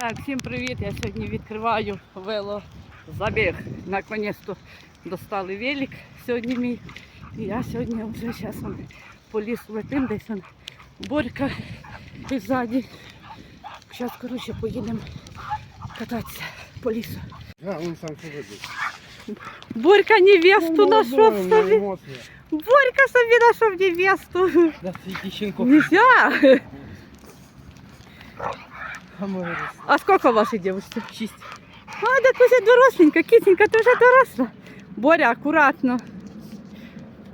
Так, всім привіт! Я сьогодні відкриваю велозабіг. Наконець-то достали велик сьогодні мій. І я сьогодні вже зараз по лісу летим, десь он борька і ззаді. Зараз, коротше, поїдемо кататися по лісу. А, он сам. Борька невесту нашов Ну, собі. емоції. Борька собі нашов невесту. Да. Нельзя. Хаморис. А сколько вашей девушки? Шість. А, так уже доросленька, кисенька, ти вже доросла. Боря, акуратно.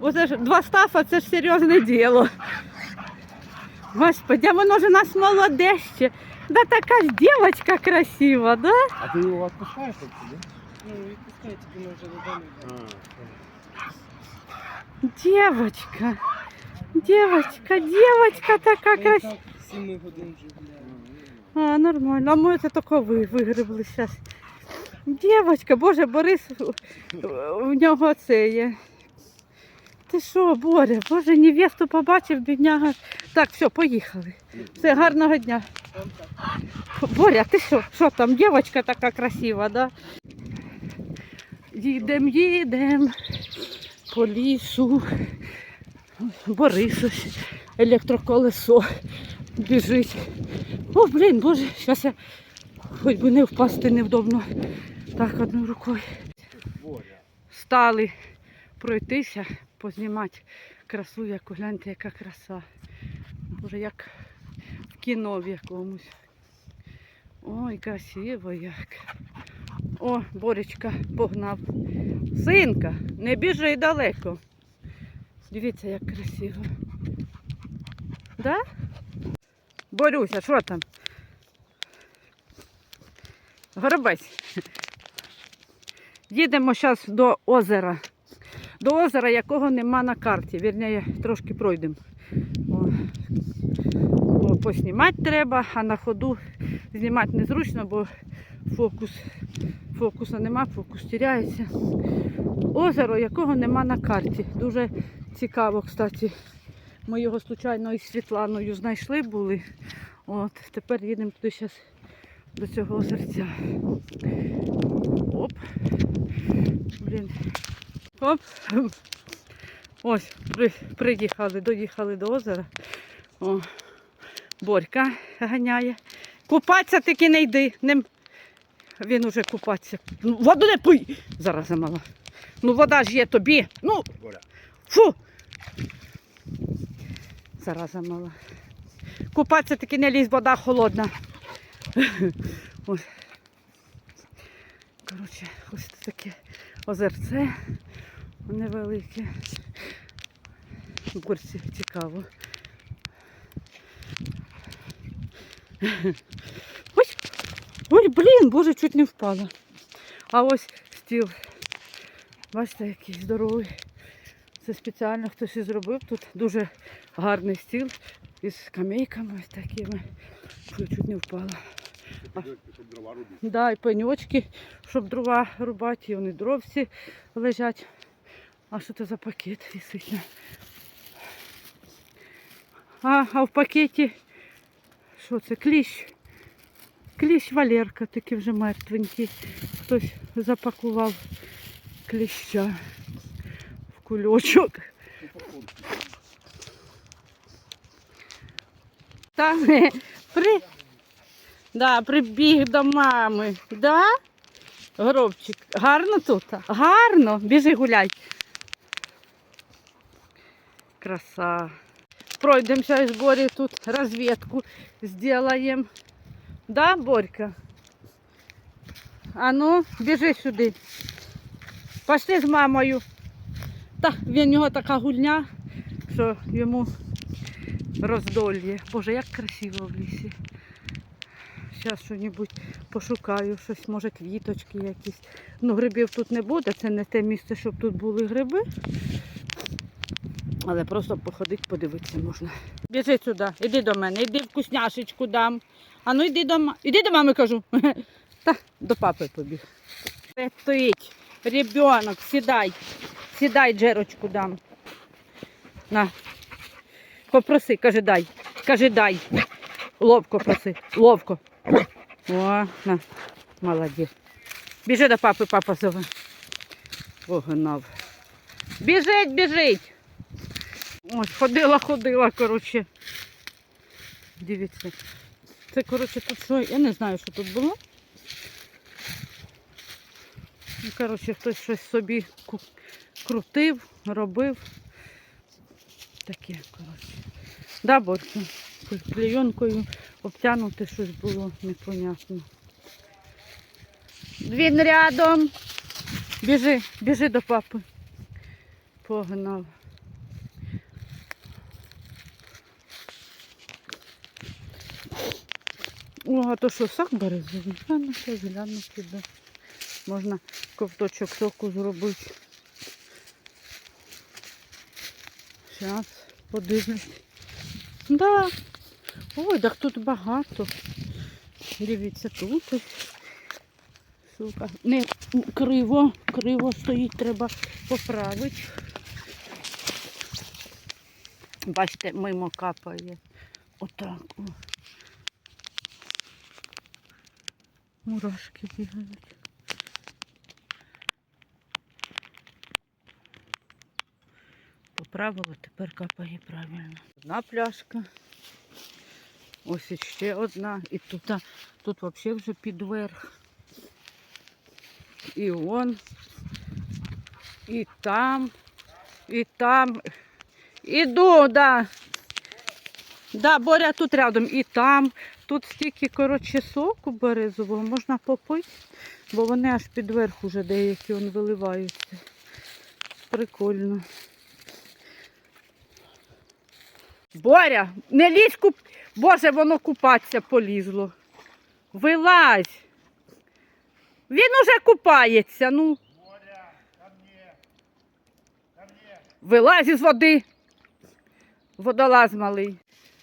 Оце ж два стафа, це ж серйозне діло. Господи, а воно ж у нас молоде ще. Да така ж дівчинка красива, да? А ти його відпускаєш так сюди? Ну, відпускай, тільки ми вже додому. Девочка. Девочка, девочка така Ми і красива. так сіми годин вже гуляємо. А, нормально. А ми це тако ви вигребли зараз. Дівочка, боже, Борис, у нього це є. Ти що, Боря, боже, невесту побачив, бідняга. Так, все, поїхали. Все, гарного дня. Боря, ти що? Що там, дівчинка така красива, да? Їдем, їдем по лісу. Борис ось, електроколесо біжить. О, блін, боже, зараз я хоч би не впасти невдобно. Так, одною рукою. Стали пройтися, познімати красу, як гляньте, яка краса. Боже, як в кіно в якомусь. Ой, красиво як. О, Боречка погнав. Синка, не біжи далеко. Дивіться, як красиво. Да? Борюся, що там? Горобець. Їдемо зараз до озера. До озера, якого нема на карті. Вірніше, трошки пройдемо. Бо поснімати треба, а на ходу знімати незручно, бо фокус, фокуса нема, фокус тіряється. Озеро, якого нема на карті. Дуже цікаво, кстати. Ми його случайно із Світланою знайшли були. От, тепер їдемо туди зараз до цього озерця. Оп. Блін. Оп. Ось, при, приїхали, доїхали до озера. О, Борька ганяє. Купатися таки не йди. Не... Він уже купатися. Ну, воду не пий! Зараза мала. Ну вода ж є тобі. Ну, фу. Зараза мала. Купатися таки не лізь, вода холодна. Ось. Коротше, ось тут таке озерце невелике. Борці цікаво. Ой, ой, блін, боже, чуть не впала. А ось стіл. Бачите, який здоровий. Це спеціально хтось і зробив. Тут дуже гарний стіл із скамейками ось такими. Фу, чуть не впала. Да, і пеньочки, щоб дрова рубати, і вони дровці лежать. А що це за пакет висить? на- А, а в пакеті що це? Кліщ. Кліщ Валерка, такий вже мертвенький. Хтось запакував кліща в кульочок. Та, при... Да, прибіг до мами. Да? Гробчик. Гарно тут? Гарно. Біжи гуляй. Краса. Пройдемося із Борі тут розвідку зробимо. Да, Борька? А ну, біжи сюди. Пошли з мамою. Та в нього така гульня, що йому роздольє. Боже, як красиво в лісі. Зараз щось пошукаю, щось, може, квіточки якісь. Ну, грибів тут не буде, це не те місце, щоб тут були гриби. Але просто походити, подивитися можна. Біжи сюди, іди до мене, іди вкусняшечку дам. А ну йди до мами. Іди до мами, кажу. Та до папи побіг. Стоїть. Ребенок, сідай. Сідай, джерочку дам. На. Попроси, каже, дай. Каже, дай. Ловко проси. Ловко. О, на, молодець. Біжи до папи, папа зове. Погнав. Біжить, біжить. Ось, ходила, ходила, коротше. Дивіться. Це, коротше, тут що, я не знаю, що тут було. Ну, коротше, хтось щось собі крутив, робив. Таке, коротше. Да, Борька? Клейонкою обтягнути щось було непонятно. Він рядом. Біжи, біжи до папи. Погнав. О, а то що, сак березовий? А ну ще гляну піде. Можна ковточок соку зробити. Зараз подивлюсь. Да. Ой, так тут багато. Дивіться, тут. Сука. Не криво, криво стоїть, треба поправити. Бачите, мимо капає. Отак. Мурашки бігають. Поправила, тепер капає правильно. Одна пляшка. Ось іще одна. І тут, тут взагалі вже під верх. І он. І там. І там. Іду, да. Да, Боря тут рядом. І там. Тут стільки, коротше, соку березового можна попити, бо вони аж під верх уже деякі он виливаються. Прикольно. Боря, не лізь куп... Боже, воно купатися полізло. Вилазь. Він уже купається, ну. Вилазь із води. Водолаз малий.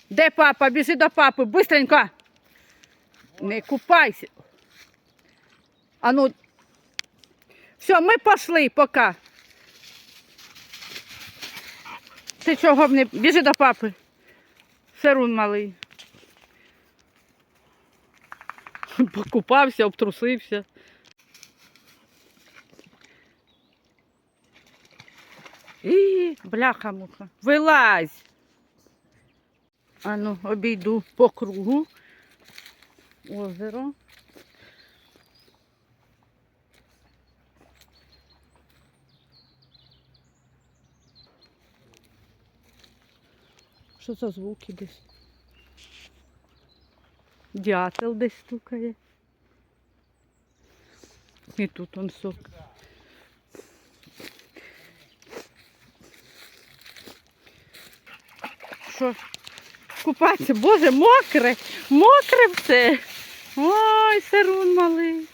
Де папа? Біжи до папи, бистренько. Не купайся. А ну. Все, ми пішли, пока. Ти чого не. Біжи до папи. Сирун малий. Покупався, обтрусився. І бляха-муха. Вилазь. А ну, обійду по кругу. Озеро. Що за звуки десь? Дятел десь стукає. І тут он сок. Що? Купатися? Боже, мокре, мокре все. Ой, сирун малий.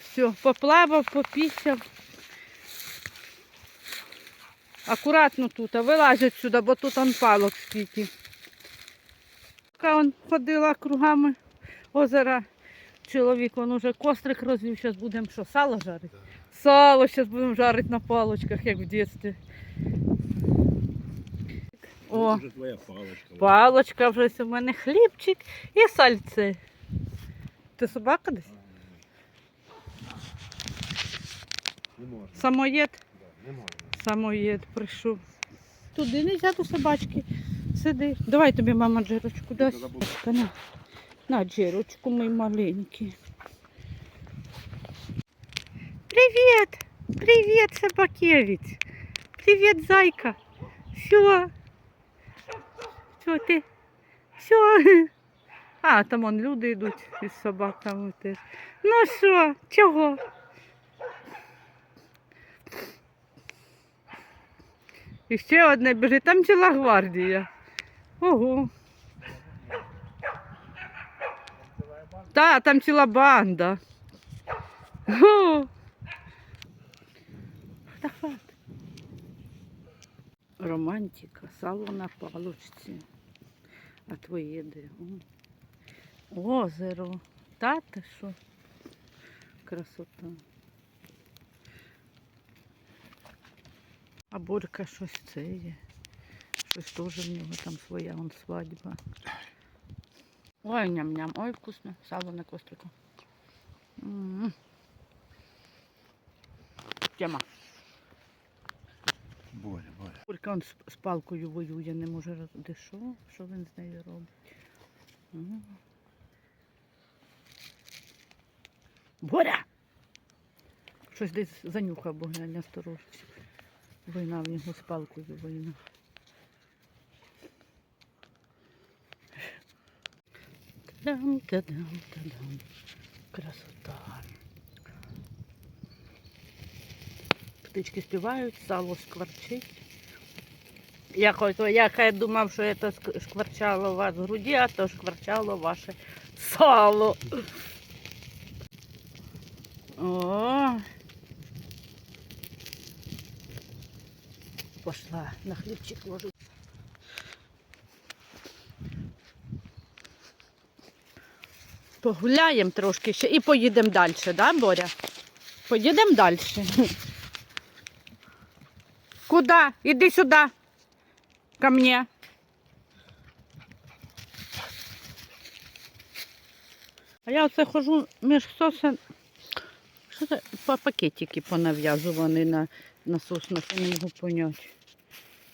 Все, поплавав, попісяв. Акуратно тут, а вилазять сюди, бо тут он палок скільки. Поки он ходила кругами озера. Чоловік, он уже кострик розвів, зараз будемо що, сало жарити? Сало зараз будемо жарити на палочках, як в дитинстві. О, Це вже твоя паличка. палочка вже у мене хлібчик і сальце. Ти собака десь? Не можна. Самоєд? Да, не можна. Самоєд прийшов. Туди не до собачки. Сиди. Давай тобі мама джерочку дасть. На, на джерочку мій маленький. Привіт! Привіт, собакевець! Привіт, зайка! Що? Що ти? Що? А, там вон люди йдуть із собаками теж. Ну що, чого? І ще одне біжить, там ціла гвардія. Ого. Та, там ціла банда. О. Романтика, сало на палочці. А твоє де? Озеро. Та ти що? Красота. А Борька щось це є. Щось теж в нього там своя он свадьба. Ой, ням-ням, ой, вкусно. Сало на кострику. М. Тема. Боря, Боря. Курка он з, з палкою воює, не може роз... Де що? Що він з нею робить? М. Боря! Щось десь занюхав, бо глянь, осторожно. Війна в нього з палкою війна. Тадам, тадам, тадам. Красота. Птички співають, сало скворчить. Я, хоч, я хай думав, що це шкварчало у вас в груді, а то шкварчало ваше сало. О. Пошла на хлібчик ложу. Погуляємо трошки ще і поїдемо далі, да, Боря? Поїдемо далі. Куда? Іди сюди. Ко мне. А я оце хожу між сосен. Що це па- пакетики понав'язувані на, на соснах, я не можу поняти.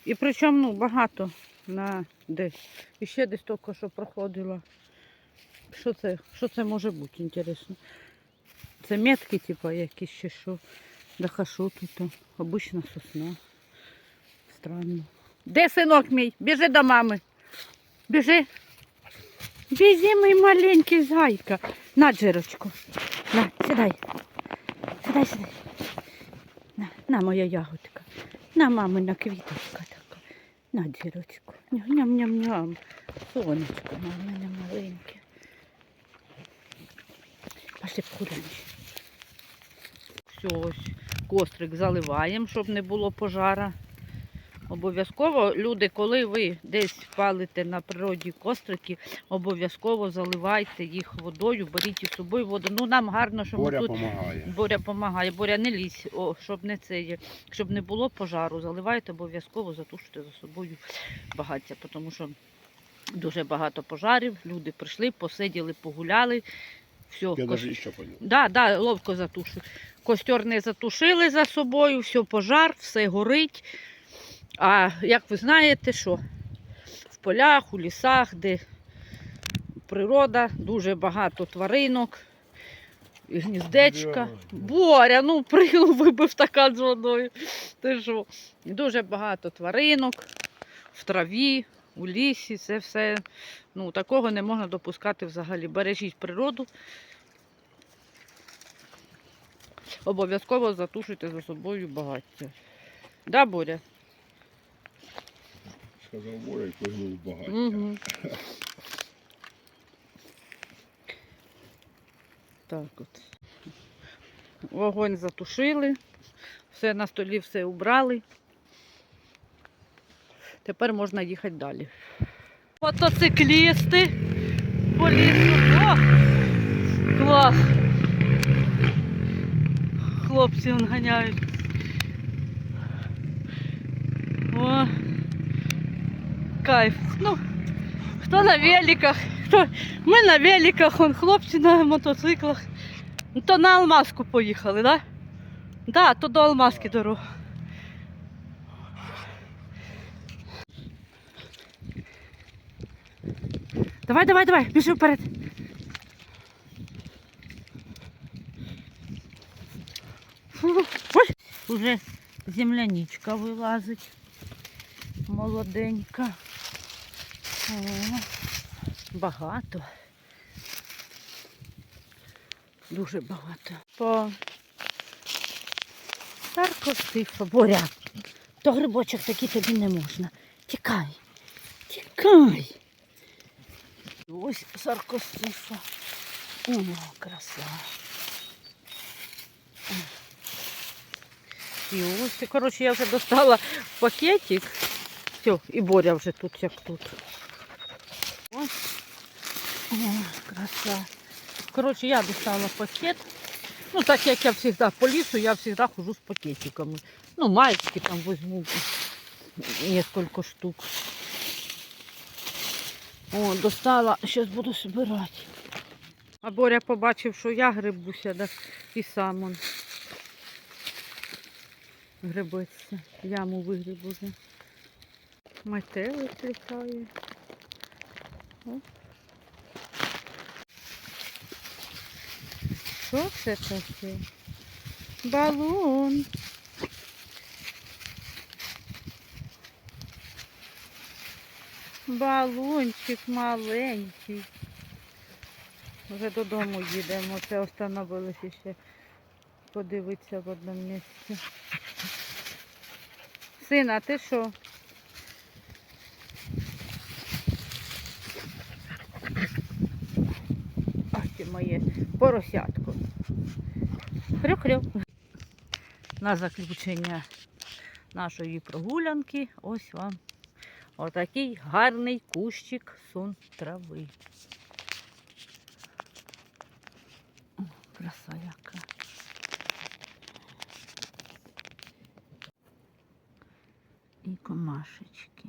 І причому ну, багато на десь. І ще десь тільки що проходила. Що це? Що це може бути, інтересно? Це метки, типу, якісь чи що. Да ха, що тут? Обична сосна. Странно. Де синок мій? Біжи до мами. Біжи. Біжи, мій маленький зайка. На, Джирочку. На, сідай. Сідай, сідай. На, на моя ягодка. На мамина квіточка така. На, дірочку. Ням-ням-ням. Сонечко мамине маленьке. Пошли покуримо. Все, кострик заливаємо, щоб не було пожара. Обов'язково, люди, коли ви десь палите на природі кострики, обов'язково заливайте їх водою, беріть із собою воду. Ну нам гарно, що Боря ми тут допомагає. Боря допомагає. Боря не лізь, о, щоб не це є. Щоб не було пожару, заливайте обов'язково, затушуйте за собою багаття, тому що дуже багато пожарів. Люди прийшли, посиділи, погуляли. Все, Я навіть ще. Да, да, ловко затушив. Костер не затушили за собою, все пожар, все горить. А як ви знаєте, що в полях, у лісах, де природа, дуже багато тваринок, і гніздечка. Боря, ну пригнув, вибив стакан з водою. Ти що? Дуже багато тваринок в траві, у лісі, це все. Ну, такого не можна допускати взагалі. Бережіть природу. Обов'язково затушуйте за собою багаття. Да, Боря? Сказав Боря і погнув багаття. Угу. Так от. Вогонь затушили, все на столі все убрали. Тепер можна їхати далі. Мотоциклісти по лісу. О! Клас! Хлопці ганяють. О! Кайф. Ну, хто на великах, хто... ми на великах, он хлопці на мотоциклах. То на Алмазку поїхали, так? Да? Да, то до Алмазки дорога. Давай, давай, давай, біжи вперед. Уже земляничка вилазить. Молоденька. О, багато. Дуже багато. По Таркостифа. Боря. То грибочок такий тобі не можна. Тікай. Тікай. Ось саркостифа. О, краса. І ось, коротше, я вже достала пакетик. Все, і Боря вже тут, як тут. О, краса. Коротше, я достала пакет. Ну, так як я завжди по лісу, я завжди хожу з пакетиками. Ну, маечки там возьму несколько штук. О, достала, зараз буду збирати. А Боря побачив, що я грибуся, так і сам он грибеться. Яму вигріб уже. Метелик літає. О. Що це таке? Балон. Балончик маленький. Вже додому їдемо. Це остановилися ще подивитися в одному місці. Сина, ти що? Ах ти моє поросятко. Хрю-хрю. На заключення нашої прогулянки ось вам отакий гарний кущик сон трави. Краса яка. І комашечки.